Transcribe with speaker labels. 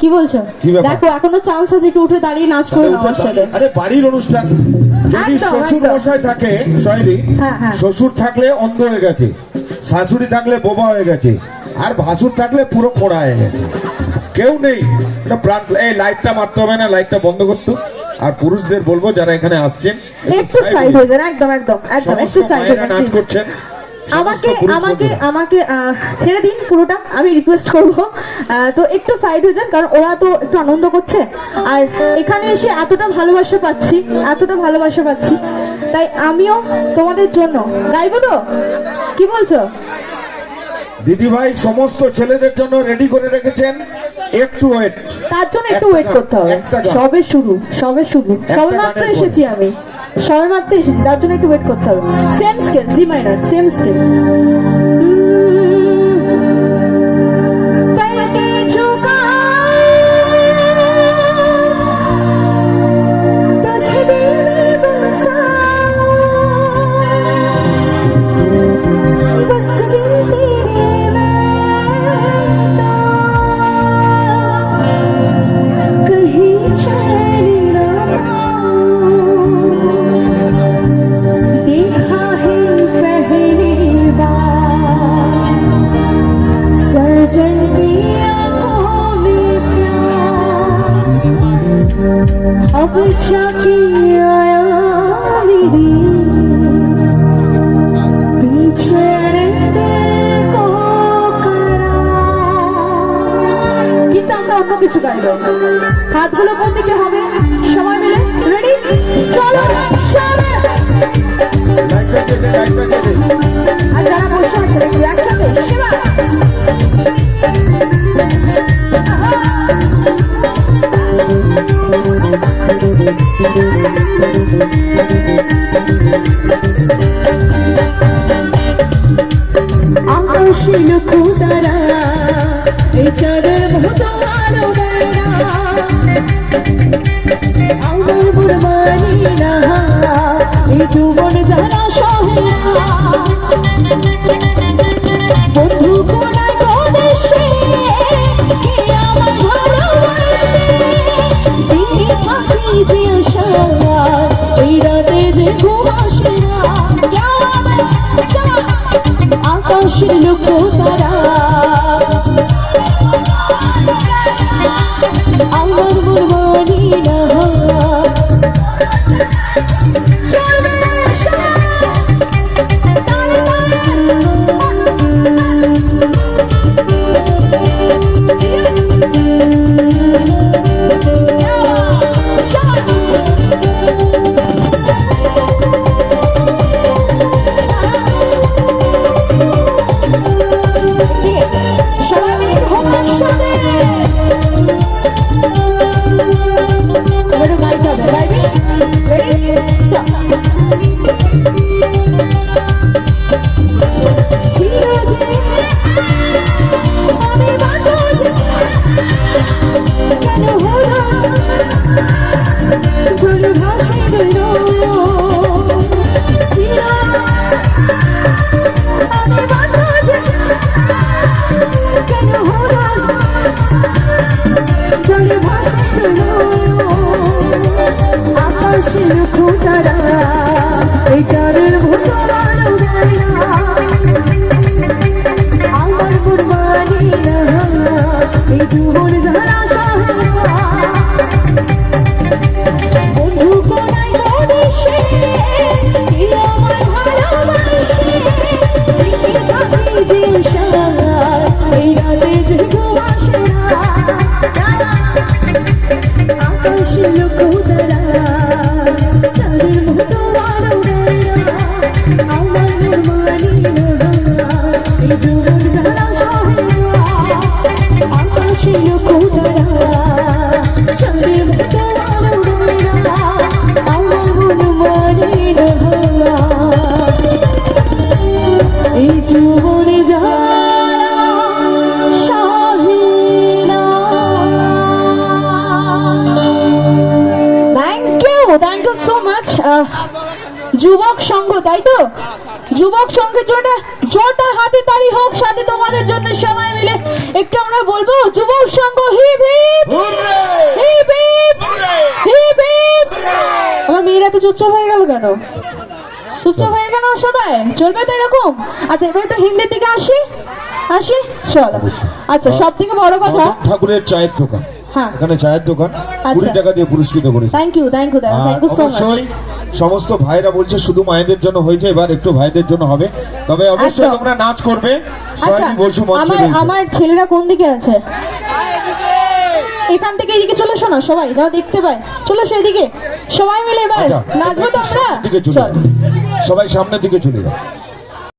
Speaker 1: কি বলছো? দেখো এখনও চান্স আছে একটু উঠে দাঁড়িয়ে নাচ করো আমার সাথে।
Speaker 2: আরে বাড়ির অনুষ্ঠান। যদি শ্বশুর মশাই থাকে সয়লি
Speaker 1: হ্যাঁ, হ্যাঁ।
Speaker 2: শ্বশুর থাকলে অন্ধ হয়ে গেছে শাশুড়ি থাকলে বোবা হয়ে গেছে আর ভাসুর থাকলে পুরো পোড়া হয়ে গেছে। কেউ নেই। এটা প্রাণ এই লাইটটা মারতে হবে না লাইটটা বন্ধ করতো আর পুরুষদের বলব যারা এখানে আসছেন
Speaker 1: একটু সাইড হয়ে যান একদম একদম একদম
Speaker 2: মায়েরা নাচ। করছেন।
Speaker 1: আমাকে আমাকে আমাকে ছেড়ে দিন পুরোটা। আমি রিকোয়েস্ট করব। তো একটু সাইড হয়ে যান কারণ ওরা তো একটু আনন্দ করছে। আর এখানে এসে এতটা ভালোবাসা পাচ্ছি এতটা ভালোবাসা পাচ্ছি। তাই আমিও তোমাদের জন্য গাইবো তো? কি বলছো?
Speaker 2: দিদি ভাই সমস্ত ছেলেদের জন্য রেডি করে রেখেছেন। একটু ওয়েট
Speaker 1: তার জন্য একটু ওয়েট করতে হবে। সবে শুরু সবে শুরু। সবে মাত্র এসেছি আমি। সবে মারতে এসেছি, তার জন্য একটু ওয়েট করতে হবে। Same scale G minor same scale হাতগুলো কোন দিকে হবে? সবাই মিলে। রেডি চলো আর যারা বসে আছেন একটু একসাথে শিবা আকাশে তারা এই চাঁদের আমার মন না। এই জলে ভাসে আকাশের খুঁটারা। যুবক সংঘ তাই তো? যুবক সংঘের জন্য জোরদার হাতে তারি হোক সাথে তোমাদের জন্য সময় মিলে একটু আমরা বলব যুবক সংঘ hip hip hip hip hip hip আমার মেয়েরা তো চুপচাপ হয়ে গেল কেন? চুপচাপ হয়ে গেল সবাই? চলবে তো এরকম? আচ্ছা এবার একটু হিন্দির দিকে আসি। আসি? চল। আচ্ছা সব থেকে বড় কথা
Speaker 2: ঠাকুরের চায়ের দোকান।
Speaker 1: হ্যাঁ।
Speaker 2: এখানে চায়ের দোকান। কুড়ি
Speaker 1: আচ্ছা।
Speaker 2: টাকা দিয়ে পুরস্কৃত করেছে।
Speaker 1: Thank you thank you thank you so much
Speaker 2: সমস্ত ভাইরা বলছে শুধু মায়েদের জন্য হয়েছে এবার একটু ভাইদের জন্য হবে। তবে অবশ্যই তোমরা নাচ করবে।
Speaker 1: আচ্ছা
Speaker 2: সোহানি বসু মঞ্চে
Speaker 1: আমার ছেলেরা কোন দিকে আছে? এখান থেকে এদিকে চলে এসো না সবাই। যারা দেখতে পায় চলে এসো এদিকে। সবাই মিলে এবার
Speaker 2: আচ্ছা,
Speaker 1: নাচবো তো আমরা
Speaker 2: সবাই সামনের দিকে চলে যাও।